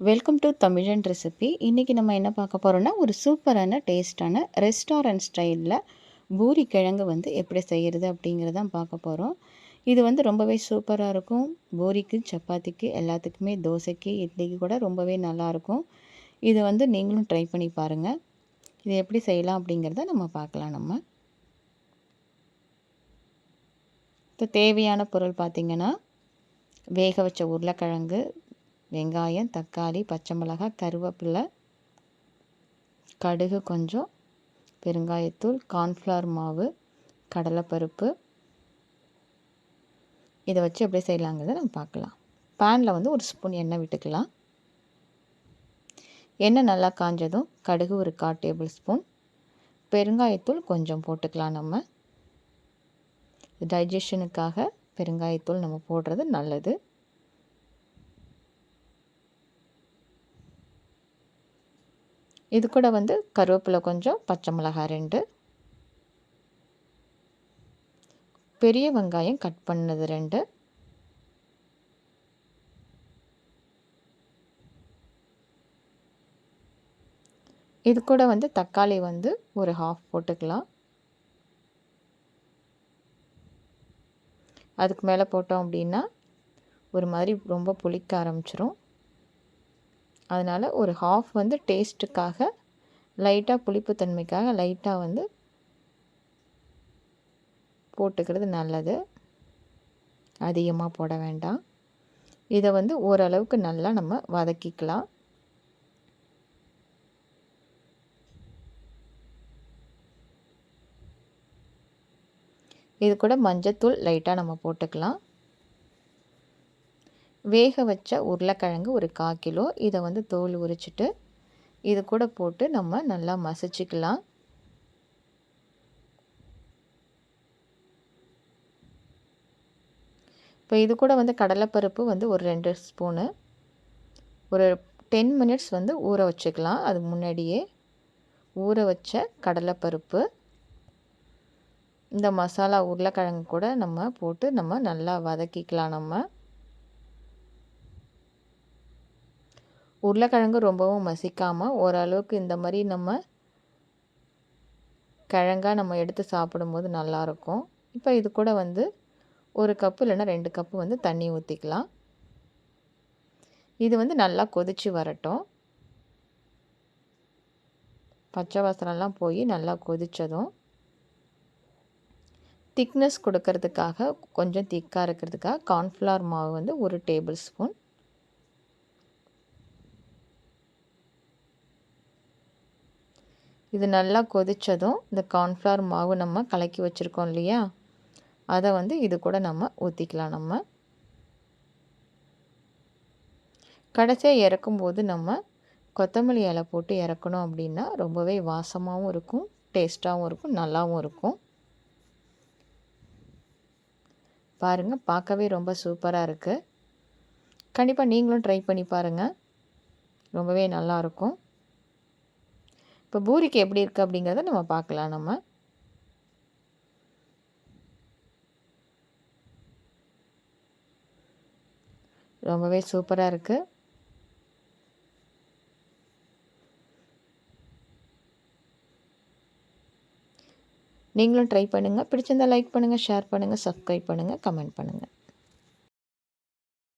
Welcome to தமிழன் recipe இன்றைக்கி நம்ம என்ன பார்க்க போகிறோன்னா ஒரு சூப்பரான டேஸ்ட்டான ரெஸ்டாரண்ட் ஸ்டைலில் பூரி கிழங்கு வந்து எப்படி செய்கிறது அப்படிங்கிறதான் பார்க்க போகிறோம் இது வந்து ரொம்பவே சூப்பராக இருக்கும். பூரிக்கு சப்பாத்திக்கு எல்லாத்துக்குமே தோசைக்கு இட்லிக்கு கூட ரொம்பவே நல்லாயிருக்கும் இது வந்து நீங்களும் ட்ரை பண்ணி பாருங்கள் இது எப்படி செய்யலாம் அப்படிங்கிறத நம்ம பார்க்கலாம் நம்ம. இப்போ தேவையான பொருள் பார்த்திங்கன்னா வேக வச்ச உருளைக்கிழங்கு வெங்காயம் தக்காளி பச்சை மிளகாய் கருவேப்பிலை கடுகு கொஞ்சம் பெருங்காயத்தூள் கார்ன்ஃப்ளவர் மாவு கடலைப்பருப்பு. இதை வச்சு எப்படி செய்யலாங்கிறத நம்ம பார்க்கலாம். பேனில் வந்து ஒரு ஸ்பூன் எண்ணெய் விட்டுக்கலாம். எண்ணெய் நல்லா காஞ்சதும் கடுகு ஒரு கால் டேபிள் ஸ்பூன். பெருங்காயத்தூள் கொஞ்சம் போட்டுக்கலாம் நம்ம. டைஜஷனுக்காக பெருங்காயத்தூள் நம்ம போடுறது நல்லது. இது கூட வந்து கருவேப்பிலை கொஞ்சம் பச்சை மிளகாய் ரெண்டு. பெரிய வெங்காயம் கட் பண்ணது ரெண்டு. இது கூட வந்து தக்காளி வந்து ஒரு ஹாஃப் போட்டுக்கலாம். அதுக்கு மேலே போட்டோம் அப்படின்னா ஒரு மாதிரி ரொம்ப புளிக்க ஆரம்பிச்சிரும். அதனால் ஒரு ஹாஃப் வந்து டேஸ்ட்டுக்காக லைட்டாக புளிப்புத்தன்மைக்காக லைட்டாக வந்து போட்டுக்கிறது நல்லது. அதிகமாக போட வேண்டாம். இதை வந்து ஓரளவுக்கு நல்லா நம்ம வதக்கிக்கலாம். இது கூட மஞ்சத்தூள் லைட்டாக நம்ம போட்டுக்கலாம். வேக வச்ச உருளைக்கிழங்கு ஒரு கால் கிலோ. இதை வந்து தோல் உரிச்சிட்டு இது கூட போட்டு நம்ம நல்லா மசிச்சுக்கலாம். இப்போ இது கூட வந்து கடலைப்பருப்பு வந்து ஒரு ரெண்டு ஸ்பூனு. ஒரு டென் மினிட்ஸ் வந்து ஊற வச்சுக்கலாம். அது முன்னாடியே ஊற வச்ச கடலைப்பருப்பு. இந்த மசாலா உருளைக்கிழங்கு கூட நம்ம போட்டு நம்ம நல்லா வதக்கிக்கலாம் நம்ம. உருளைக்கிழங்கு ரொம்பவும் மசிக்காமல் ஓரளவுக்கு இந்த மாதிரி நம்ம கிழங்காக நம்ம எடுத்து சாப்பிடும்போது நல்லாயிருக்கும். இப்போ இது கூட வந்து ஒரு கப்பு இல்லைன்னா ரெண்டு கப்பு வந்து தண்ணி ஊற்றிக்கலாம் இது வந்து நல்லா கொதித்து வரட்டும். பச்சை வாசனெல்லாம் போய் நல்லா கொதித்ததும் திக்னஸ் கொடுக்கறதுக்காக கொஞ்சம் திக்காக இருக்கிறதுக்காக கார்ன்ஃப்ளவர் மாவு வந்து ஒரு டேபிள் ஸ்பூன் இது நல்லா கொதித்ததும் இந்த கார்ன்ஃப்ளவர் மாவு நம்ம கலக்கி வச்சுருக்கோம் இல்லையா? அதை வந்து இது கூட நம்ம ஊற்றிக்கலாம் நம்ம. கடைசியாக இறக்கும்போது நம்ம கொத்தமல்லி இலை போட்டு இறக்கணும் அப்படின்னா ரொம்பவே வாசமாகவும் இருக்கும் டேஸ்ட்டாகவும் இருக்கும் நல்லாவும் இருக்கும். பாருங்கள் பார்க்கவே ரொம்ப சூப்பராக இருக்குது கண்டிப்பாக நீங்களும் ட்ரை பண்ணி பாருங்கள் ரொம்பவே நல்லாயிருக்கும் இப்போ பூரிக்கு எப்படி இருக்குது அப்படிங்கிறத நம்ம பார்க்கலாம் நம்ம. ரொம்பவே சூப்பராக இருக்குது நீங்களும் ட்ரை பண்ணுங்கள் பிடிச்சிருந்தால் லைக் பண்ணுங்கள் ஷேர் பண்ணுங்கள் சப்ஸ்கிரைப் பண்ணுங்கள் கமெண்ட் பண்ணுங்கள்